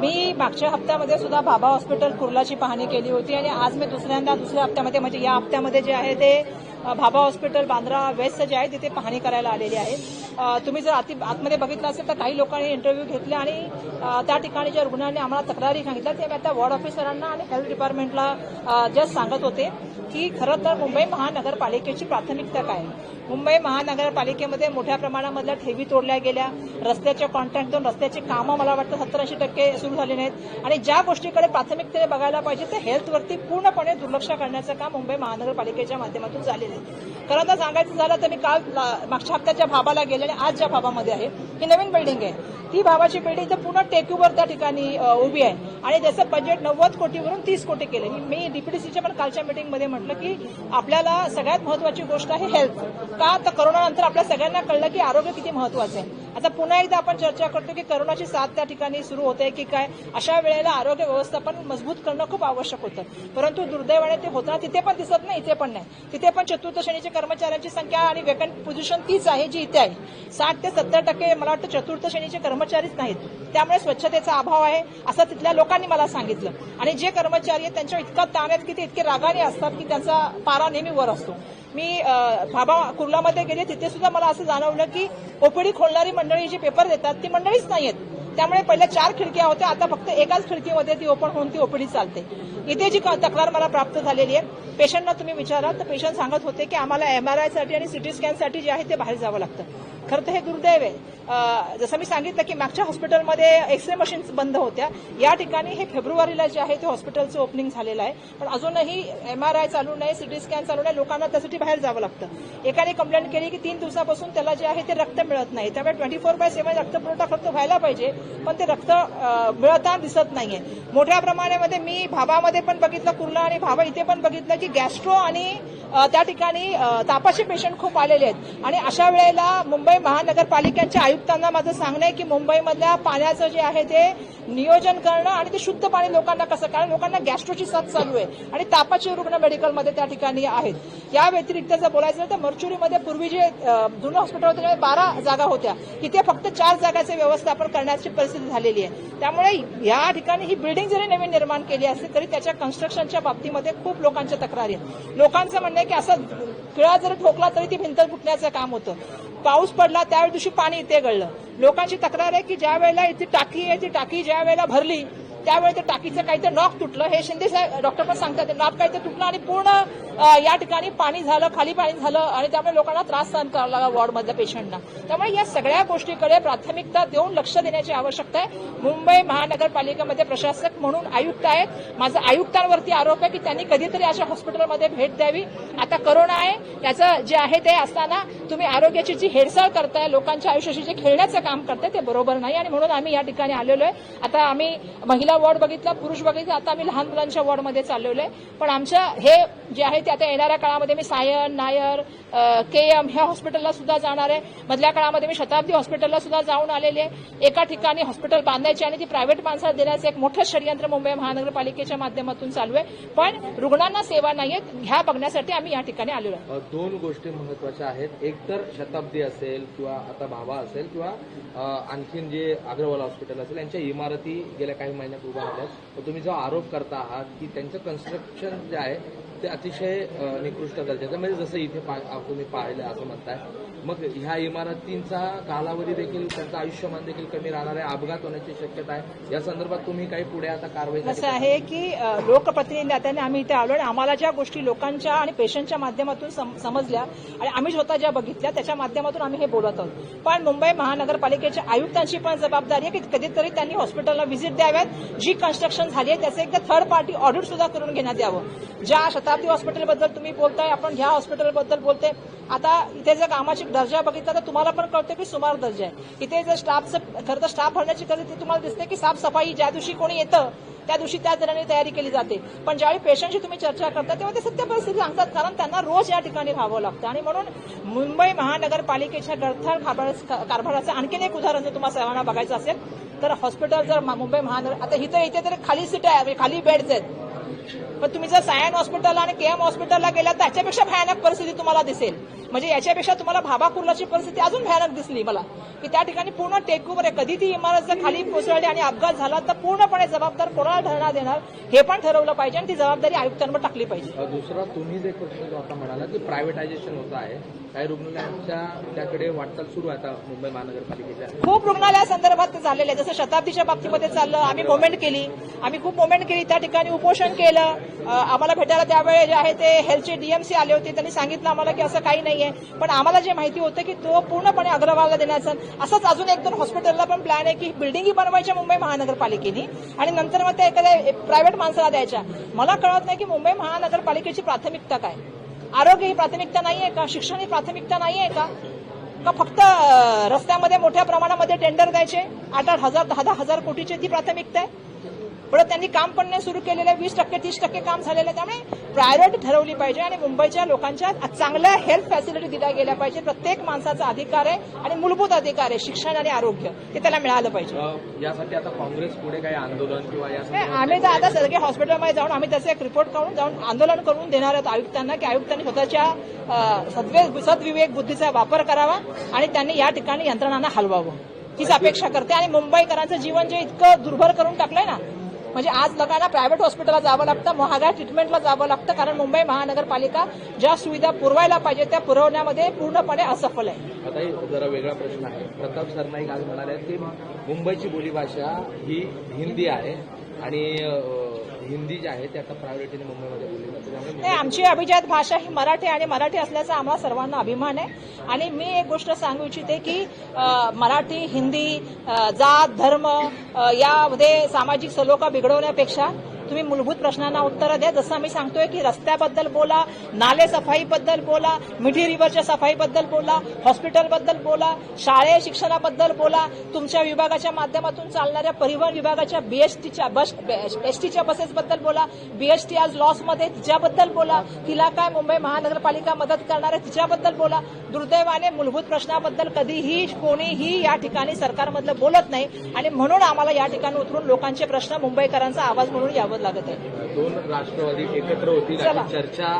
मी मागच्या हप्त्यामध्ये सुद्धा बाबा हॉस्पिटल कुर्लाची पाहणी केली होती आणि आज मी दुसऱ्यांदा दुसऱ्या हप्त्यामध्ये म्हणजे या हप्त्यामध्ये जे आहे ते भाभा हॉस्पिटल बांद्रा वेस्ट जे आहे तिथे पाहणी करायला आलेली आहे. तुम्ही जर आती आतमध्ये बघितलं असेल तर काही लोकांनी इंटरव्ह्यू घेतले आणि त्या ठिकाणी ज्या रुग्णांनी आम्हाला तक्रारी सांगितल्या ते मी आता वॉर्ड ऑफिसरांना आणि हेल्थ डिपार्टमेंटला जस्ट सांगत होते की खरं तर मुंबई महानगरपालिकेची प्राथमिकता काय? आहे मुंबई महानगरपालिकेमध्ये मोठ्या प्रमाणामधल्या ठेवी तोडल्या गेल्या रस्त्याच्या कॉन्ट्रॅक्ट दोन रस्त्याची कामं मला वाटतं सत्तर ऐंशी टक्के सुरू झाली नाहीत. आणि ज्या गोष्टीकडे प्राथमिकतेने बघायला पाहिजे ते हेल्थवरती पूर्णपणे दुर्लक्ष करण्याचं काम मुंबई महानगरपालिकेच्या माध्यमातून झालेलं खरं तर सांगायचं झालं तर मी काल मागच्या हप्त्याच्या भाबाला गेले आणि आज ज्या भाबामध्ये आहे ही नवीन बिल्डिंग आहे. ती भावाची बिल्डिंग तर पुन्हा टेक्यूवर त्या ठिकाणी उभी आहे. आणि त्याचं बजेट नव्वद कोटीवरून तीस कोटी केले. मी डीपीडीसीच्या पण कालच्या मिटिंगमध्ये म्हटलं की आपल्याला सगळ्यात महत्वाची गोष्ट आहे हेल्थ का? तर करोनानंतर आपल्या सगळ्यांना कळलं की आरोग्य किती महत्वाचं आहे. आता पुन्हा एकदा आपण चर्चा करतो की करोनाची साथ त्या ठिकाणी सुरू होते की काय? अशा वेळेला आरोग्य व्यवस्थापन मजबूत करणं खूप आवश्यक होतं. परंतु दुर्दैवाने ते होताना तिथे पण दिसत नाही इथे पण नाही. तिथे पण चतुर्थ श्रेणीच्या कर्मचाऱ्यांची संख्या आणि वेकंट पोझिशन तीच आहे जी इथे आहे. साठ ते सत्तर टक्के मला वाटतं चतुर्थ श्रेणीचे कर्मचारीच नाहीत. त्यामुळे स्वच्छतेचा अभाव आहे असं तिथल्या लोकांनी मला सांगितलं. आणि जे कर्मचारी आहेत त्यांच्या इतका ताण आहेत की ते इतके रागाने असतात की त्यांचा पारा नेहमी वर असतो. मी अ, भाभा कुर्लामध्ये गेले तिथे सुद्धा मला असं जाणवलं की ओपीडी खोलणारी मंडळी जी पेपर देतात ती मंडळीच नाही आहेत त्यामुळे पहिल्या चार खिडक्या होत्या आता फक्त एकाच खिडकीमध्ये ती ओपन होऊन ती ओपीडी चालते. इथे जी तक्रार मला प्राप्त झालेली आहे पेशंटना तुम्ही विचाराल तर पेशंट सांगत होते की आम्हाला एमआरआयसाठी आणि सिटी स्कॅनसाठी जे आहे ते बाहेर जावं लागतं. खरं तर हे दुर्दैव आहे. जसं मी सांगितलं की मागच्या हॉस्पिटलमध्ये एक्सरे मशीन्स बंद होत्या. या ठिकाणी हे फेब्रुवारीला जे आहे ते हॉस्पिटलचं ओपनिंग झालेलं आहे. पण अजूनही एमआरआय चालू नाही सिटी स्कॅन चालू नाही. लोकांना त्यासाठी बाहेर जावं लागतं. एकाने कंप्लेंट केली की तीन दिवसापासून त्याला जे आहे ते रक्त मिळत नाही. त्यामुळे ट्वेंटी फोर बाय सेव्हन रक्तपुरवठा खर्च व्हायला पाहिजे पण ते रक्त मिळताना दिसत नाहीये. मोठ्या प्रमाणामध्ये मी भाभामध्ये पण बघितलं कुर्ला आणि भाभा इथे पण बघितलं की गॅस्ट्रो आणि त्या ठिकाणी तापाशी तापाचे पेशंट खूप आलेले आहेत. आणि अशा वेळेला मुंबई महानगरपालिकांच्या आयुक्तांना माझं सांगणं आहे की मुंबईमधल्या पाण्याचं जे आहे ते नियोजन करणं आणि ते शुद्ध पाणी लोकांना कसं कारण लोकांना गॅस्ट्रोची साथ चालू आहे आणि तापाचे रुग्ण मेडिकलमध्ये त्या ठिकाणी आहेत. या व्यतिरिक्त जर बोलायचं तर मर्च्युरीमध्ये पूर्वी जे जुनं हॉस्पिटल होते बारा जागा होत्या. तिथे फक्त चार जागाचे व्यवस्थापन करण्याची परिस्थिती झालेली आहे. त्यामुळे या ठिकाणी ही बिल्डिंग जरी नवीन निर्माण केली असली तरी त्याच्या कन्स्ट्रक्शनच्या बाबतीमध्ये खूप लोकांच्या तक्रारी आहेत. लोकांचं म्हणणं आहे की असं किळा जर ठोकला तरी ती भिंत फुटण्याचं काम होतं. पाऊस पडला त्यावेळी दिवशी पाणी इथे गळलं. लोकांची तक्रार आहे की ज्या वेळेला इथे टाकी आहे ती टाकी ज्या वेळेला भरली त्यावेळी ते टाकीचं काही तर नॉक तुटलं. हे शिंदे साहेब डॉक्टर पण सांगतात ते काही तर तुटलं आणि पूर्ण या ठिकाणी पाणी झालं खाली पाणी झालं आणि त्यामुळे लोकांना त्रास सहन करावा लागला वॉर्डमधल्या पेशंटना. त्यामुळे या सगळ्या गोष्टीकडे प्राथमिकता देऊन लक्ष देण्याची आवश्यकता आहे. मुंबई महानगरपालिकेमध्ये प्रशासक म्हणून आयुक्त आहेत. माझा आयुक्तांवरती आरोप आहे की त्यांनी कधीतरी अशा हॉस्पिटलमध्ये भेट द्यावी. आता करोना आहे. याचं जे आहे ते असताना तुम्ही आरोग्याची जी हेडसाळ करताय लोकांच्या आयुष्याशी जे खेळण्याचं काम करताय ते बरोबर नाही आणि म्हणून आम्ही या ठिकाणी आलेलो आहे. आता आम्ही महिला वॉर्ड बघितला पुरुष बघितला आता आम्ही लहान मुलांच्या वॉर्डमध्ये चाललेलो आहे. पण आमच्या हे जे आहे ते आता येणाऱ्या काळामध्ये मी Sion Nair K E M हॉस्पिटलला सुद्धा जाणार आहे. मधल्या काळामध्ये मी शताब्दी हॉस्पिटलला सुद्धा जाऊन आलेले आहे. एका ठिकाणी हॉस्पिटल बांधायची आणि ती प्रायव्हेट माणसाला देण्याचं एक मोठं षडयंत्र मुंबई महानगरपालिकेच्या माध्यमातून चालू आहे. पण रुग्णांना सेवा नाहीयेत ह्या बघण्यासाठी आम्ही या ठिकाणी आलेलो आहे. दोन गोष्टी महत्त्वाच्या आहेत. एक तर शताब्दी असेल किंवा आता भावा असेल किंवा आणखीन जे अग्रवाल हॉस्पिटल असेल यांच्या इमारती गेल्या काही महिन्यात उभा राहिल्यात. तुम्ही जो आरोप करता आहात की त्यांचं कन्स्ट्रक्शन जे आहे ते अतिशय निकृष्ट दर्जाचं म्हणजे जसं इथे तुम्ही पाहिलं असं म्हणताय. मग ह्या इमारतींचा कालावधी देखील त्यांचं आयुष्यमान देखील कमी राहणार आहे अपघात होण्याची शक्यता आहे. या संदर्भात तुम्ही काही पुढे आता कारवाई कसं आहे की लोकप्रतिनिधी नात्याने आम्ही इथे आलो आणि आम्हाला ज्या गोष्टी लोकांच्या आणि पेशंटच्या माध्यमातून सम- समजल्या आणि आम्ही स्वतः ज्या बघितल्या त्याच्या माध्यमातून आम्ही हे बोलत आहोत. पण मुंबई महानगरपालिकेच्या आयुक्तांची पण जबाबदारी आहे की कधीतरी त्यांनी हॉस्पिटलला व्हिजिट द्याव्यात. जी कन्स्ट्रक्शन झाली आहे त्याचं एकदा थर्ड पार्टी ऑडिट सुद्धा करून घेण्यात यावं. ज्या शताब्दी हॉस्पिटलबद्दल तुम्ही बोलताय आपण ह्या हॉस्पिटलबद्दल बोलते आता इथे जर कामाची दर्जा बघितला तर तुम्हाला पण कळतं की सुमार दर्जा आहे. इथे जर स्टाफचं खरं तर स्टाफ भरण्याची गरज ती तुम्हाला दिसते की साफसफाई ज्या दिवशी कोणी येतं त्या दिवशी त्या दराने तयारी केली जाते. पण ज्यावेळी पेशंटशी तुम्ही चर्चा करता तेव्हा ते सत्य परिस्थिती सांगतात कारण त्यांना रोज या ठिकाणी राहावं लागतं. आणि म्हणून मुंबई महानगरपालिकेच्या गडथळ कारभाराचं आणखीन एक उदाहरण जर तुम्हाला सर्वांना बघायचं असेल तर हॉस्पिटल जर मुंबई महानगर आता इथं इथे तर खाली सीट आहे खाली बेड्स आहेत. पण तुम्ही जर सायन हॉस्पिटल आणि केएम हॉस्पिटलला गेला त्याच्यापेक्षा भयानक परिस्थिती तुम्हाला दिसेल. म्हणजे याच्यापेक्षा तुम्हाला भाभा कुर्लाची परिस्थिती अजून भयानक दिसली मला. की त्या ठिकाणी पूर्ण टेकओव्हर आहे. कधी ती इमारत जर खाली कोसळली आणि अपघात झाला तर पूर्णपणे जबाबदार कोणाला ठरणार देणार हे पण ठरवलं पाहिजे आणि ती जबाबदारी आयुक्तांवर टाकली पाहिजे. दुसरा तुम्ही जे प्रश्न जो आता म्हणाला की प्रायव्हेटायझेशन होत आहे. काही रुग्णालयांच्या त्याकडे वाटचाल सुरू आहे आता मुंबई महानगरपालिकेच्या. खूप रुग्णालयासंदर्भात ते झालेलं जसं शताब्दीच्या बाबतीमध्ये चाललं आम्ही मुवमेंट केली. आम्ही खूप मुवमेंट केली. त्या ठिकाणी उपोषण केलं. आम्हाला भेटायला त्यावेळेस जे आहे ते हेल्थचे डीएमसी आले होते. त्यांनी सांगितलं आम्हाला की असं काही नाहीये. पण आम्हाला जे माहिती होतं की तो पूर्णपणे अग्रवालला देण्याचा असंच अजून एक दोन हॉस्पिटलला पण प्लॅन आहे की बिल्डिंगही बनवायच्या मुंबई महानगरपालिकेने. आणि नंतर मग त्या एखाद्या प्रायव्हेट माणसाला द्यायच्या. मला कळत नाही की मुंबई महानगरपालिकेची प्राथमिकता काय? आरोग्य ही प्राथमिकता नाहीये का? शिक्षण ही प्राथमिकता नाहीये का? का फक्त रस्त्यामध्ये मोठ्या प्रमाणामध्ये टेंडर द्यायचे? आठ आठ हजार दहा दहा हजार कोटीची ती प्राथमिकता आहे? परत त्यांनी काम पण नाही सुरू केलेलं आहे वीस टक्के तीस टक्के काम झालेलं आहे. त्यामुळे प्रायोरिटी ठरवली पाहिजे आणि मुंबईच्या लोकांच्या चांगल्या हेल्थ फॅसिलिटी दिल्या गेल्या पाहिजे. प्रत्येक माणसाचा अधिकार आहे आणि मूलभूत अधिकार आहे शिक्षण आणि आरोग्य. ते त्याला मिळालं पाहिजे. यासाठी आता काँग्रेस पुढे काही आंदोलन किंवा आम्ही तर आता सगळे हॉस्पिटलमध्ये जाऊन आम्ही त्याचा एक रिपोर्ट काढून जाऊन आंदोलन करून देणार आहोत आयुक्तांना की आयुक्तांनी स्वतःच्या सद्वे सद्विवेक बुद्धीचा वापर करावा आणि त्यांनी या ठिकाणी यंत्रणांना हलवावं. हीच अपेक्षा करते. आणि मुंबईकरांचं जीवन जे इतकं दुर्भर करून टाकलंय ना म्हणजे आज लोकांना प्रायव्हेट हॉस्पिटलला जावं लागतं महागड्या ट्रीटमेंटला जावं लागतं कारण मुंबई महानगरपालिका ज्या सुविधा पुरवायला पाहिजे त्या पुरवण्यामध्ये पूर्णपणे असफल आहे. आता जरा वेगळा प्रश्न आहे. प्रताप सरनाईक आज म्हणाले की मुंबईची बोलीभाषा ही हिंदी आहे आणि हिंदी जी आहे ती आता प्रायोरिटीने मुंबईमध्ये बोलली जाते नाही आमची अभिजात भाषा ही मराठी आणि मराठी असल्याचा आम्हाला सर्वांना अभिमान आहे. आणि मी एक गोष्ट सांगू इच्छिते की मराठी हिंदी जात धर्म यामध्ये सामाजिक सलोखा बिघडवण्यापेक्षा तुम्ही मूलभूत प्रश्नांना उत्तरं द्या. जसं आम्ही सांगतोय की रस्त्याबद्दल बोला नाले सफाईबद्दल बोला मिठी रिव्हरच्या सफाईबद्दल बोला हॉस्पिटलबद्दल बोला शाळे शिक्षणाबद्दल बोला तुमच्या विभागाच्या माध्यमातून चालणाऱ्या परिवहन विभागाच्या बीएसटीच्या बस एसटीच्या बसेसबद्दल बोला बीएसटी आज लॉसमध्ये तिच्याबद्दल बोला तिला काय मुंबई महानगरपालिका मदत करणार आहे तिच्याबद्दल बोला. दुर्दैवाने मूलभूत प्रश्नाबद्दल कधीही कोणीही या ठिकाणी सरकारमधलं बोलत नाही. आणि म्हणून आम्हाला या ठिकाणी उतरून लोकांचे प्रश्न मुंबईकरांचा आवाज म्हणून यावं लागत आहे दोन राष्ट्रवादी एकत्र. अशी चर्चा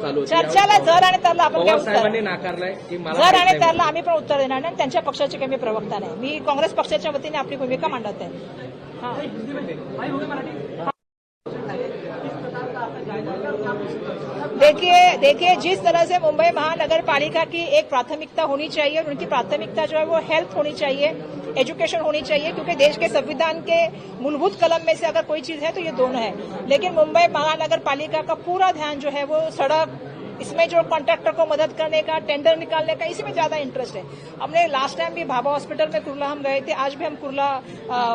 चालू होती. चर्चाला जर आणि तरला आपण काय उत्तर साहेबांनी नाकारलंय की मला जर आणि. त्याला आम्ही पण उत्तर देणार नाही आणि त्यांच्या पक्षाचे काही मी प्रवक्ता नाही मी काँग्रेस पक्षाच्या वतीने आपली भूमिका मांडत आहे देखिए देखिए, जिस तरह से मुंबई महानगर पालिका की एक प्राथमिकता होनी चाहिए और उनकी प्राथमिकता जो है वो हेल्थ होनी चाहिए एजुकेशन होनी चाहिए, क्योंकि देश के संविधान के मूलभूत कलम में से अगर कोई चीज़ है तो ये दोनों है। लेकिन मुंबई महानगर पालिका का पूरा ध्यान जो है वो सड़क इसमें जो कॉन्ट्रैक्टर को मदद करने का टेंडर निकालने का, इसी में ज़्यादा इंटरेस्ट है। हमने लास्ट टाइम भी भाभा हॉस्पिटल में कुरला हम गए थे, आज भी हम कुरला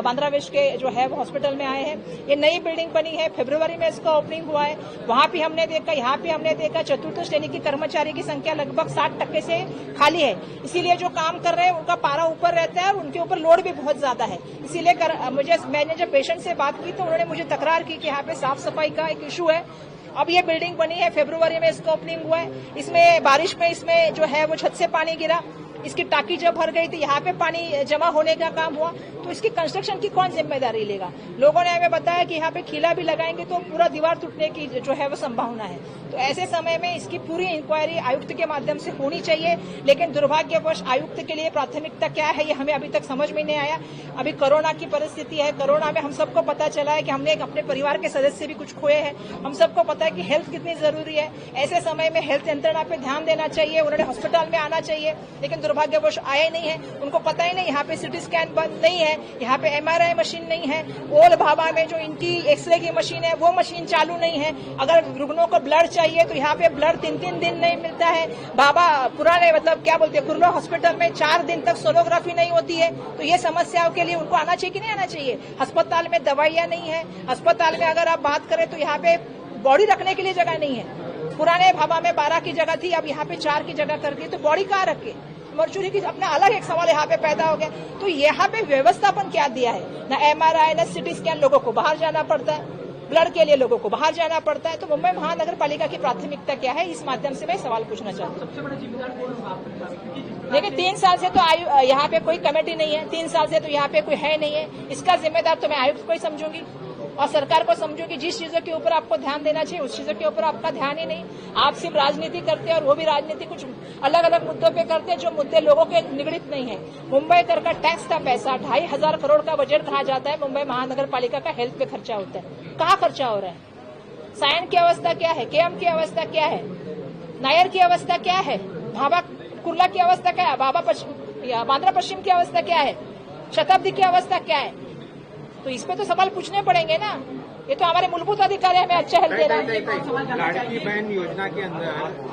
बांद्रा के जो है हॉस्पिटल में आए हैं। ये नई बिल्डिंग बनी है फरवरी में इसका ओपनिंग हुआ है। वहाँ भी हमने देखा, यहाँ भी हमने देखा, चतुर्थ श्रेणी की कर्मचारी की संख्या लगभग साठ टक्के से खाली है। इसीलिए जो काम कर रहे हैं, उनका पारा ऊपर रहता है और उनके ऊपर लोड भी बहुत ज़्यादा है। इसीलिए मुझे, मैंने जब पेशेंट से बात की तो उन्होंने मुझे तकरार की कि यहाँ पे साफ़ सफ़ाई का एक इशू है। अब ये बिल्डिंग बनी है फेब्रुवरी में इसका ओपनिंग हुआ है। इसमें बारिश में इसमें जो है वो छत से पानी गिरा। इसकी टाकी जब भर गई थी, यहाँ पे पानी जमा होने का काम हुआ तो इसकी कंस्ट्रक्शन की कौन ज़िम्मेदारी लेगा? लोगों ने हमें बताया कि यहाँ पे खिला भी लगाएँगे तो पूरा दीवार टूटने की जो है वो संभावना है। तो ऐसे समय में इसकी पूरी इंक्वायरी आयुक्त के माध्यम से होनी चाहिए, लेकिन दुर्भाग्यवश आयुक्त के लिए प्राथमिकता क्या है, ये हमें अभी तक समझ में नहीं आया। अभी कोरोना की परिस्थिति है, कोरोना में हम सबको पता चला है कि हमने अपने परिवार के सदस्य भी कुछ खोए हैं। हम सबको पता है कि हेल्थ कितनी ज़रूरी है। ऐसे समय में हेल्थ यंत्रणा पे ध्यान देना चाहिए, उन्होंने हॉस्पिटल में आना चाहिए, लेकिन दुर्भाग्यवश आए नहीं है। उनको पता ही नहीं, यहाँ पे सिटी स्कैन बंद नहीं है, यहाँ पे एमआरआई मशीन नहीं है। ओल भाभा में जो इनकी एक्सरे की मशीन है, वो मशीन चालू नहीं है। अगर रुग्णों को ब्लड चाहिए तो यहाँ पे ब्लड तीन तीन दिन नहीं मिलता है। बाबा पुराने मतलब क्या बोलते हैं, कुर्ला हॉस्पिटल में चार दिन तक सोनोग्राफी नहीं होती है। तो ये समस्याओं के लिए उनको आना चाहिए कि नहीं आना चाहिए? अस्पताल में दवाइयाँ नहीं है। अस्पताल में अगर आप बात करें तो यहाँ पे बॉडी रखने के लिए जगह नहीं है। पुराने भाभा में बारह की जगह थी, अब यहाँ पे चार की जगह कर दी तो बॉडी कहाँ रखे? मर्चुरी की अपना अलग एक सवाल यहाँ पे पैदा हो गया। तो यहाँ पे व्यवस्थापन क्या दिया है? ना एमआरआई ना सिटी स्कैन लोगों को बाहर जाना पड़ता है। ब्लड के लिए लोगों को बाहर जाना पड़ता है। तो मुंबई महानगर पालिका की प्राथमिकता क्या है? इस माध्यम से मैं सवाल पूछना चाहती हूँ। देखिए तीन साल से तो आयु यहाँ पे कोई कमेटी नहीं है। तीन साल से तो यहाँ पे कोई है नहीं है। इसका जिम्मेदार तो मैं आयुक्त को ही समझूँगी। और सरकार को समझो कि जिस चीज़ों के ऊपर आपको ध्यान देना चाहिए, उस चीज़ों के ऊपर आपका ध्यान ही नहीं। आप सिर्फ़ राजनीति करते हैं और वो भी राजनीति कुछ अलग अलग मुद्दों पे करते हैं, जो मुद्दे लोगों के निगड़ित नहीं है। मुंबई कर का टैक्स का पैसा, ढाई हज़ार करोड़ का बजट कहा जाता है, मुंबई महानगर पालिका का हेल्थ पे खर्चा होता है। कहाँ खर्चा हो रहा है? सायन की अवस्था क्या है? केएम की अवस्था क्या है? नायर की अवस्था क्या है? भाभा कुर्ला की अवस्था क्या है? बाबा बांद्रा पश्चिम की अवस्था क्या है? शताब्दी की अवस्था क्या है? तो इस पे तो सवाल पूछने पड़ेंगे ना। ये तो हमारे मूलभूत अधिकार है हमें अच्छा हेल्थ दे रहा है लाड़की बहन योजना के अंदर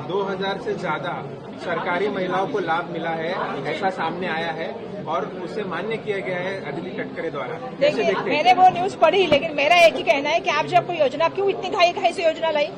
2000 से ज़्यादा सरकारी महिलाओं को लाभ मिला है ऐसा सामने आया है और उसे मान्य किया गया है अदिति तटकरे द्वारा। देखिए मैंने वो न्यूज़ पढ़ी लेकिन मेरा एक ही कहना है कि आप जब कोई योजना क्यों इतनी घाई घाई से योजना लाई?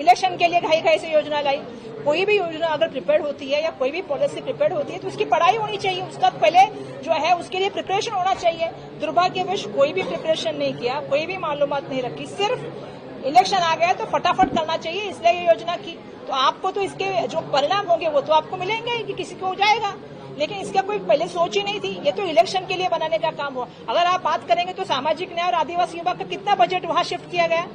इलेक्शन के लिए घाई घाई से योजना लाई? कोई भी योजना अगर प्रिपेयर होती है या कोई भी पॉलिसी प्रिपेयर होती है तो उसकी पढ़ाई होनी चाहिए। उसका पहले जो है, उसके लिए प्रिपरेशन होना चाहिए। दुर्भाग्यवश कोई भी प्रिपरेशन नहीं किया, कोई भी मालूम नहीं रखी, सिर्फ़ इलेक्शन आ गया तो फटाफट करना चाहिए, इसलिए ये योजना की। तो आपको तो इसके जो परिणाम होंगे, वो तो आपको मिलेंगे कि किसी को जाएगा। लेकिन इसका कोई पहले सोच ही नहीं थी, ये तो इलेक्शन के लिए बनाने का काम हुआ। अगर आप बात करेंगे तो सामाजिक न्याय और आदिवासी विभाग का कितना बजट वहाँ शिफ्ट किया गया?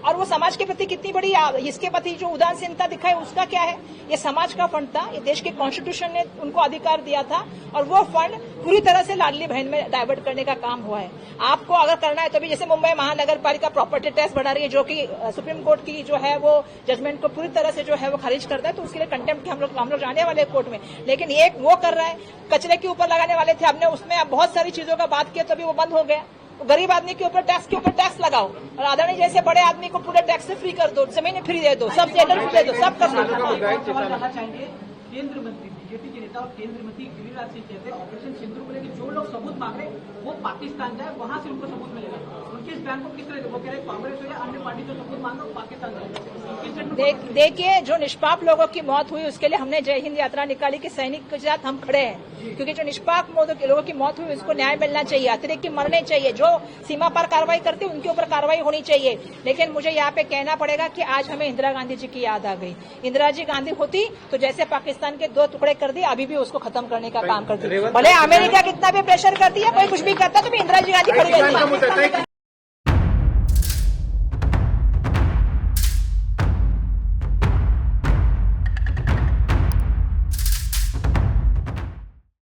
और वो समाज के प्रति कितनी बड़ी इसके प्रति जो उदासीनता दिखाई, उसका क्या है? ये समाज का फंड था। ये देश के कॉन्स्टिट्यूशन ने उनको अधिकार दिया था और वो फंड पूरी तरह से लाडली बहन में डाइवर्ट करने का काम हुआ है। आपको अगर करना है तो भी जैसे मुंबई महानगर पालिका प्रॉपर्टी टैक्स बढ़ा रही है, जो कि सुप्रीम कोर्ट की जो है वो जजमेंट को पूरी तरह से जो है वो खारिज करता है तो उसके लिए कंटेम्प्ट हम लोग हम लोग जाने वाले कोर्ट में। लेकिन एक वो कर रहा है, कचरे के ऊपर लगाने वाले थे। हमने उसमें अब बहुत सारी चीज़ों का बात किया तभी वो बंद हो गया। तो गरीब आदमी के ऊपर टैक्स के ऊपर टैक्स लगाओ। और अदानी जैसे बड़े आदमी को पूरे टैक्स से फ्री कर दो जमीन फ्री दे दो सब जेंडर फ्री दे दो सब कर दो। केंद्र मंत्री बीजेपी के नेता और केंद्र मंत्री गिरिराज सिंह कहते हैं ऑपरेशन सिंधु को लेकर जो लोग सबूत मांग रहे वो पाकिस्तान जाए वहाँ से उनको सबूत मिलेगा। उनके इस बयान को किस तरह वो कह रहे हैं कांग्रेस हो या अन्य पार्टी जो सबूत मांग रहे पाकिस्तान जाए। देखिए जो निष्पाप लोगों की मौत हुई उसके लिए हमने जय हिंद यात्रा निकाली कि सैनिक के साथ हम खड़े हैं। क्योंकि जो निष्पाप लोगों की मौत हुई उसको न्याय मिलना चाहिए अतिरिक्त मरने चाहिए। जो सीमा पर कार्रवाई करते हैं उनके ऊपर कार्रवाई होनी चाहिए। लेकिन मुझे यहाँ पे कहना पड़ेगा कि आज हमें इंदिरा गांधी जी की याद आ गई। इंदिरा जी गांधी होती तो जैसे पाकिस्तान के दो टुकड़े कर दिए अभी भी उसको खत्म करने का काम करती भले अमेरिका कितना भी प्रेशर करती है कोई कुछ भी करता है तो भी इंदिरा जी गांधी खड़ी रहती है